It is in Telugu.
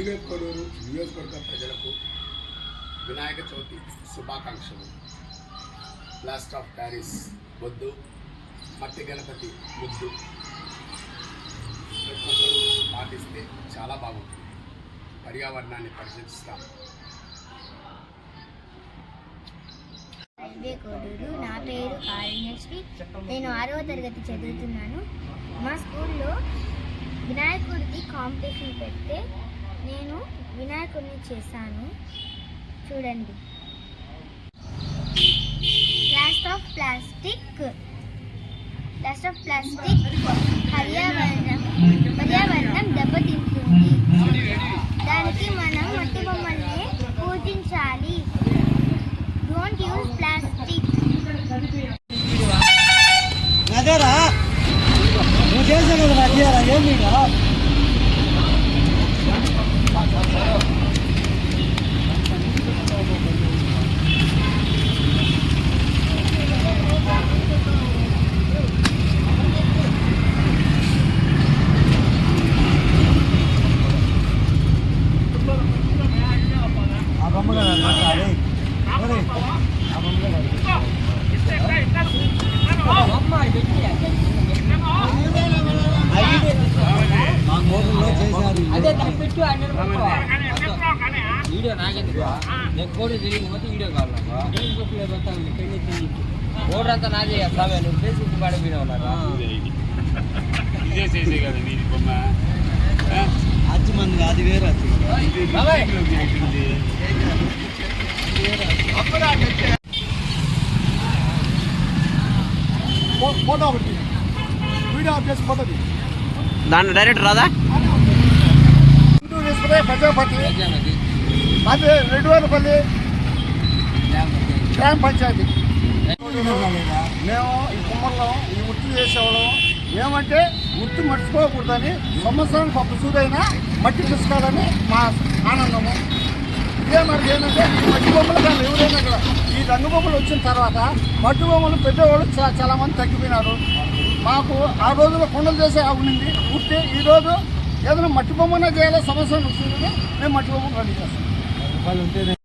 అలివేత్కొడూరు నియోజకవర్గ ప్రజలకు వినాయక చవితి శుభాకాంక్షలు. ప్లాస్టర్ ఆఫ్ ప్యారిస్ వద్దు మట్టి గణపతి ముద్దు. ప్రతి పాటిస్తే చాలా బాగుంటుంది. పర్యావరణాన్ని పరిశీలిస్తాం. రైల్వే కోడూరు నా పేరు కారుణ్యశ్రీ నేను ఆరవ తరగతి చదువుతున్నాను. మా స్కూల్లో వినాయకుడికి కాంపిటీషన్ పెడితే నేను వినాయకుడిని చేశాను. చూడండి. Plaster of plastic plaster of plastic పర్యావరణం పర్యావరణం దెబ్బతింటుంది. దానికి మనం మట్టి బొమ్మల్ని పూజించాలి. డోంట్ యూజ్ ప్లాస్టిక్ అదేరా నువ్వు చేసే కదా నాకు ఇయ్యాలా? ఏం నీకు? ఆ బొమ్మ కదా మాట్లాడి ఒరేయ్, ఆ బొమ్మ కదా మా కోపంలో చేశారు అదే దాన్ని పెట్టు ఆయన వీడియో నాకెందుకు? నేను కోడి తిరిగిపోతే వీడియో కావాలి కోడి అంతా నాదే స్వామి నువ్వు ఫేస్బుక్ ఉన్నారా? ఇదే చేసే కదా నీది బొమ్మ. అచ్చి మంది అది వేరే అచ్చి బాబాయ్ ఫోటో ఒకటి వీడియో ఆఫ్ చేసి ఫోటో దాంట్లో డైరెక్ట్ రాదా? గుంటూరు ప్రజాపతి ప్రజాపతి అది రెండు గ్రామ పంచాయతీ. మేము ఈ కుమ్మర్లో ఈ వృత్తి చేసేవాళ్ళం. ఏమంటే వృత్తి మర్చిపోకూడదని సంవత్సరానికి ఒక సూదైనా మట్టి తీసుకోవాలని మా ఆనందము. ఇదే మరి ఏంటంటే మట్టి బొమ్మలు కానీ ఎవరైనా కూడా ఈ రంగు బొమ్మలు వచ్చిన తర్వాత మట్టి బొమ్మలు పెట్టేవాళ్ళు చా- చాలా మంది తగ్గిపోయినారు. మాకు ఆ రోజుల్లో కొండలు చేసే ఉండింది. వృత్తి ఈరోజు ఏదైనా మట్టి బొమ్మనే చేయాలి సమస్య వస్తుంది? మేము మట్టి బొమ్మలు రెడీ చేస్తాం.